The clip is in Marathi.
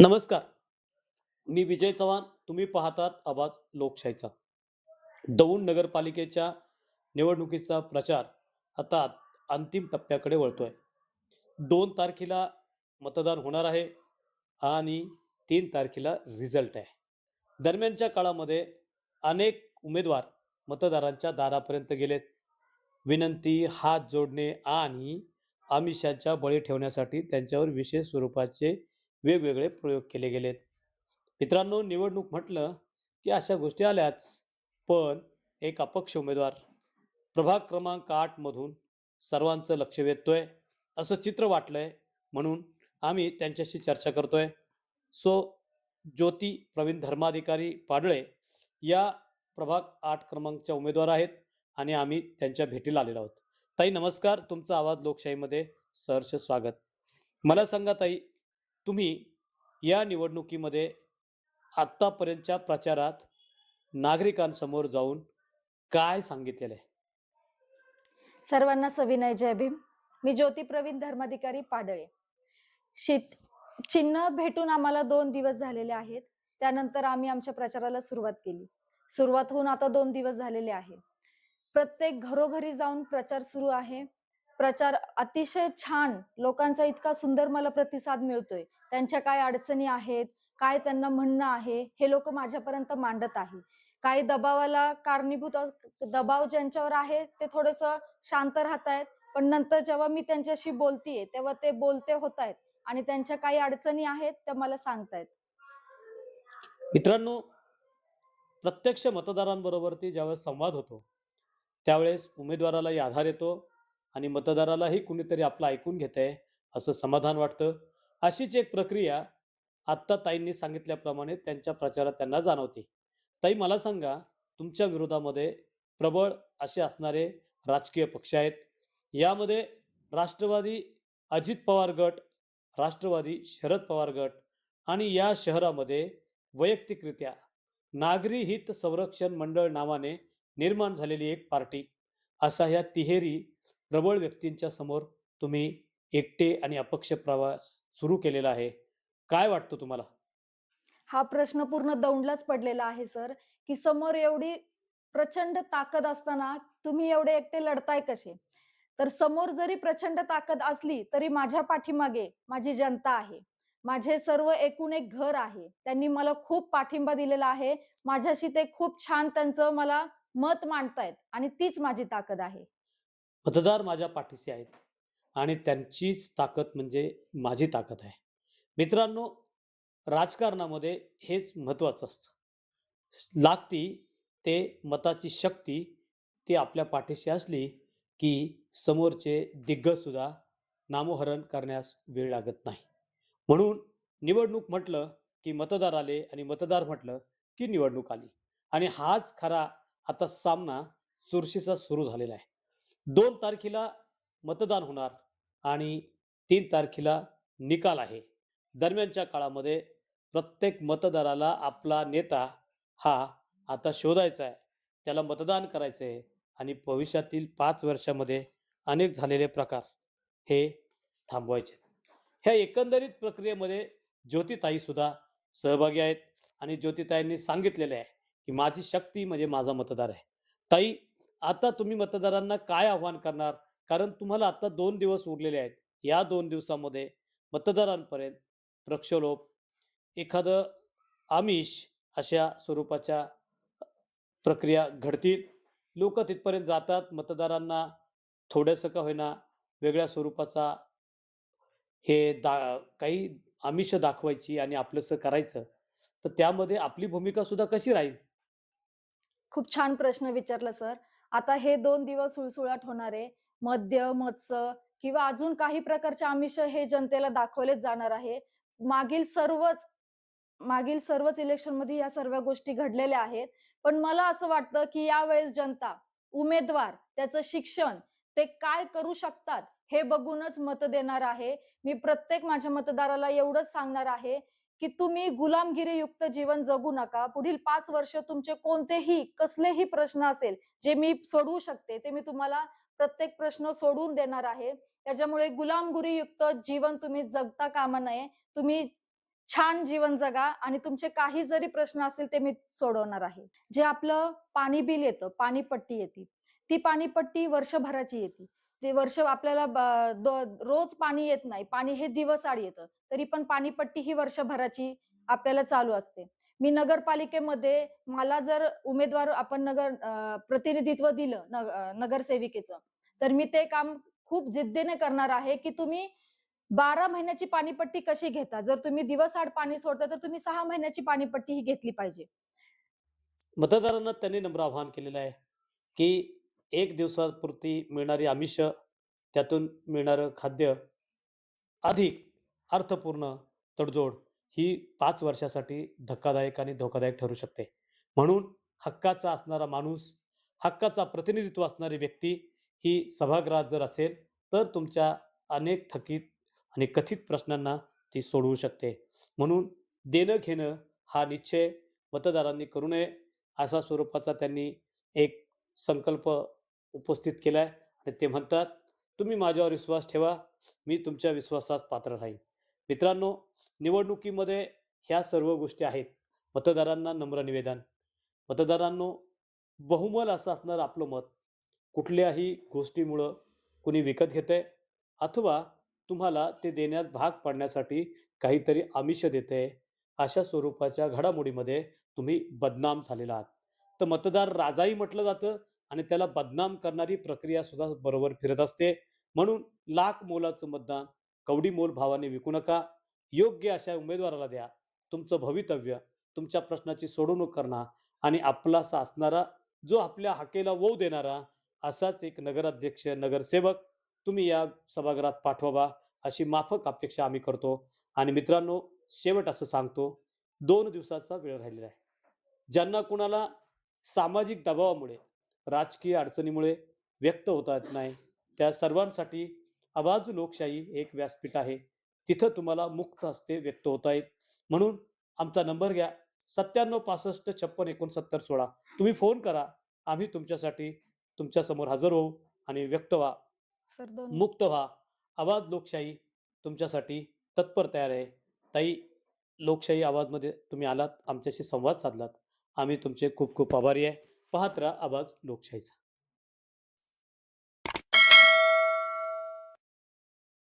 नमस्कार. मी विजय चव्हाण. तुम्ही पाहतात आवाज लोकशाहीचा. दौंड नगरपालिकेच्या निवडणुकीचा प्रचार आता अंतिम टप्प्याकडे वळतोय. दोन तारखेला मतदान होणार आहे आणि तीन तारखेला रिझल्ट आहे. दरम्यानच्या काळामध्ये अनेक उमेदवार मतदारांच्या दारापर्यंत गेलेत. विनंती हात जोडणे आणि आमिषाच्या बळी ठेवण्यासाठी त्यांच्यावर विशेष स्वरूपाचे वेगवेगळे प्रयोग केले गेलेत. मित्रांनो निवडणूक म्हटलं की अशा गोष्टी आल्याच पण एक अपक्ष उमेदवार प्रभाग क्रमांक आठमधून सर्वांचं लक्ष वेधतोय असं चित्र वाटलंय म्हणून आम्ही त्यांच्याशी चर्चा करतोय. सो ज्योती प्रवीण धर्माधिकारी पाडळे या प्रभाग आठ क्रमांकच्या उमेदवार आहेत आणि आम्ही त्यांच्या भेटीला आलेलो आहोत. ताई नमस्कार. तुमचा आवाज लोकशाहीमध्ये सहर्ष स्वागत. मला सांगा ताई तुम्ही या निवडणुकीमध्ये आत्तापर्यंतच्या प्रचारात नागरिकांसमोर जाऊन काय सांगितलेलं आहे? सर्वांना सविनय जय भीम. मी ज्योती प्रवीण धर्माधिकारी पाडळे. शीत चिन्ह भेटून आम्हाला दोन दिवस झालेले आहेत. त्यानंतर आम्ही आमच्या प्रचाराला सुरुवात केली. सुरुवात होऊन आता दोन दिवस झालेले आहे. प्रत्येक घरोघरी जाऊन प्रचार सुरू आहे. प्रचार अतिशय छान लोकांचा इतका सुंदर मला प्रतिसाद मिळतोय. त्यांच्या काय अडचणी आहेत काय त्यांना म्हणणं आहे हे लोक माझ्यापर्यंत मांडत आहे. काही दबावाला कारणीभूत दबाव ज्यांच्यावर आहे ते थोडस शांत राहत आहेत. पण नंतर जेव्हा मी त्यांच्याशी बोलतीये तेव्हा ते बोलते होत आहेत. आणि त्यांच्या काही अडचणी आहेत त्या मला सांगतायत मित्रांनो प्रत्यक्ष मतदारांबरोबरती ज्यावेळेस संवाद होतो त्यावेळेस उमेदवाराला आधार येतो. आणि मतदारालाही कुणीतरी आपलं ऐकून घेत आहे असं समाधान वाटतं. अशीच एक प्रक्रिया आत्ता ताईंनी सांगितल्याप्रमाणे त्यांच्या प्रचारात त्यांना जाणवते. ताई मला सांगा तुमच्या विरोधामध्ये प्रबळ असे असणारे राजकीय पक्ष आहेत. यामध्ये राष्ट्रवादी अजित पवार गट राष्ट्रवादी शरद पवार गट आणि या शहरामध्ये वैयक्तिकरित्या नागरी हित संरक्षण मंडळ नावाने निर्माण झालेली एक पार्टी असा ह्या तिहेरी प्रबळ व्यक्तींच्या समोर तुम्ही एकटे आणि अपक्ष प्रवास सुरू केलेला आहे. काय वाटतं तुम्हाला? हा प्रश्न पूर्ण दौंडलाच पडलेला आहे सर की समोर एवढी प्रचंड ताकद असताना तुम्ही एवढे एकटे लढताय कसे? तर समोर जरी प्रचंड ताकद असली तरी माझ्या पाठीमागे माझी जनता आहे. माझे सर्व एकूण एक घर आहे. त्यांनी मला खूप पाठिंबा दिलेला आहे. माझ्याशी ते खूप छान त्यांचं मला मत मांडतायत आणि तीच माझी ताकद आहे. मतदार माझ्या पाठीशी आहेत आणि त्यांचीच ताकद म्हणजे माझी ताकद आहे. मित्रांनो राजकारणामध्ये हेच महत्त्वाचं असतं. लागती ते मताची शक्ती ती आपल्या पाठीशी असली की समोरचे दिग्गजसुद्धा नामोहरण करण्यास वेळ लागत नाही. म्हणून निवडणूक म्हटलं की मतदार आले आणि मतदार म्हटलं की निवडणूक आली. आणि हाच खरा आता सामना चुरशीचा सुरू झालेला आहे. दोन तारखेला मतदान होणार आणि तीन तारखेला निकाल आहे. दरम्यानच्या काळामध्ये प्रत्येक मतदाराला आपला नेता हा आता शोधायचा आहे. त्याला मतदान करायचं आहे आणि भविष्यातील पाच वर्षामध्ये अनेक झालेले प्रकार हे थांबवायचे. ह्या एकंदरीत प्रक्रियेमध्ये ज्योतिताईसुद्धा सहभागी आहेत आणि ज्योतिताईंनी सांगितलेले आहे की माझी शक्ती म्हणजे माझा मतदार आहे. ताई आता तुम्ही मतदारांना काय आव्हान करणार? कारण तुम्हाला आता दोन दिवस उरलेले आहेत. या दोन दिवसामध्ये मतदारांपर्यंत प्रक्षोलोप एखादं आमिष अशा स्वरूपाच्या प्रक्रिया घडतील. लोक तिथपर्यंत जातात. मतदारांना थोडंसं का होईना वेगळ्या स्वरूपाचा हे दा काही आमिष दाखवायची आणि आपलंसं करायचं. तर त्यामध्ये आपली भूमिका सुद्धा कशी राहील? खूप छान प्रश्न विचारला सर. आता हे दोन दिवस सुळसुळाट होणारे मद्य मत्स्य किंवा अजून काही प्रकारचे आमिष हे जनतेला दाखवलेच जाणार आहे. मागील सर्वच मागील सर्वच इलेक्शनमध्ये या सर्व गोष्टी घडलेल्या आहेत. पण मला असं वाटतं की यावेळेस जनता उमेदवार त्याचं शिक्षण ते काय करू शकतात हे बघूनच मत देणार आहे. मी प्रत्येक माझ्या मतदाराला एवढंच सांगणार आहे की तुम्ही गुलामगिरीयुक्त जीवन जगू नका. पुढील पाच वर्ष तुमचे कोणतेही कसलेही प्रश्न असेल जे मी सोडवू शकते ते मी तुम्हाला प्रत्येक प्रश्न सोडवून देणार आहे. त्याच्यामुळे गुलामगिरीयुक्त जीवन तुम्ही जगता कामा नये. तुम्ही छान जीवन जगा आणि तुमचे काही जरी प्रश्न असतील ते मी सोडवणार आहे. जे आपलं पाणी बिल येतं पाणीपट्टी येते. ती पाणीपट्टी वर्षभराची येते. ते वर्ष आपल्याला रोज पाणी येत नाही पाणी हे दिवस आड येतं तरी पण पाणीपट्टी ही वर्षभराची आपल्याला चालू असते. मी नगरपालिकेमध्ये मला जर उमेदवार आपण नगर प्रतिनिधित्व दिलं नग- नगरसेविकेचं तर मी ते काम खूप जिद्दीने करणार आहे की तुम्ही बारा महिन्याची पाणीपट्टी कशी घेता? जर तुम्ही दिवस आड पाणी सोडता तर तुम्ही सहा महिन्याची पाणीपट्टी ही घेतली पाहिजे. मतदारांना त्यांनी नम्र आवाहन केलेलं आहे की एक दिवसापुरती मिळणारी आमिष त्यातून मिळणारं खाद्य अधिक अर्थपूर्ण तडजोड ही पाच वर्षासाठी धक्कादायक आणि धोकादायक ठरू शकते. म्हणून हक्काचा असणारा माणूस हक्काचा प्रतिनिधित्व असणारी व्यक्ती ही सभागृहात जर असेल तर तुमच्या अनेक थकीत आणि कथित प्रश्नांना ती सोडवू शकते. म्हणून देणं घेणं हा निश्चय मतदारांनी करू नये अशा स्वरूपाचा त्यांनी एक संकल्प उपस्थित केला आहे आणि ते म्हणतात तुम्ही माझ्यावर विश्वास ठेवा मी तुमच्या विश्वासास पात्र राहीन. मित्रांनो निवडणुकीमध्ये ह्या सर्व गोष्टी आहेत. मतदारांना नम्र निवेदन. मतदारांनो बहुमल असं असणारं आपलं मत. कुठल्याही गोष्टीमुळं कुणी विकत घेतंय अथवा तुम्हाला ते देण्यात भाग पाडण्यासाठी काहीतरी आमिष देते अशा स्वरूपाच्या घडामोडीमध्ये तुम्ही बदनाम झालेला आहात. तर मतदार राजाही म्हटलं जातं आणि त्याला बदनाम करणारी प्रक्रिया सुद्धा बरोबर फिरत असते. म्हणून लाख मोलाचं मतदान कवडी मोल भावाने विकू नका. योग्य अशा उमेदवाराला द्या. तुमचं भवितव्य तुमच्या प्रश्नाची सोडवणूक करणार आणि आपलासा असणारा जो आपल्या हाकेला वऊ देणारा असाच एक नगराध्यक्ष नगरसेवक तुम्ही या सभागृहात पाठवावा अशी माफक अपेक्षा आम्ही करतो. आणि मित्रांनो शेवट असं सांगतो दोन दिवसाचा वेळ राहिलेला आहे. ज्यांना कुणाला सामाजिक दबावामुळे राजकीय अडचणीमुळे व्यक्त होता येत नाही. त्या सर्वांसाठी आवाज लोकशाही एक व्यासपीठ आहे. तिथं तुम्हाला मुक्त हस्ते व्यक्त होता येईल. म्हणून आमचा नंबर घ्या. सत्त्याण्णव पासष्ट छप्पन एकोणसत्तर सोळा. तुम्ही फोन करा. आम्ही तुमच्यासाठी तुमच्यासमोर हजर होऊ आणि व्यक्त व्हा. मुक्त व्हा. आवाज लोकशाही तुमच्यासाठी तत्पर तयार आहे. ताई लोकशाही आवाजमध्ये तुम्ही आलात. आमच्याशी संवाद साधलात. आम्ही तुमचे खूप खूप आभारी आहे. पाहत राहा आवाज लोकशाहीचा.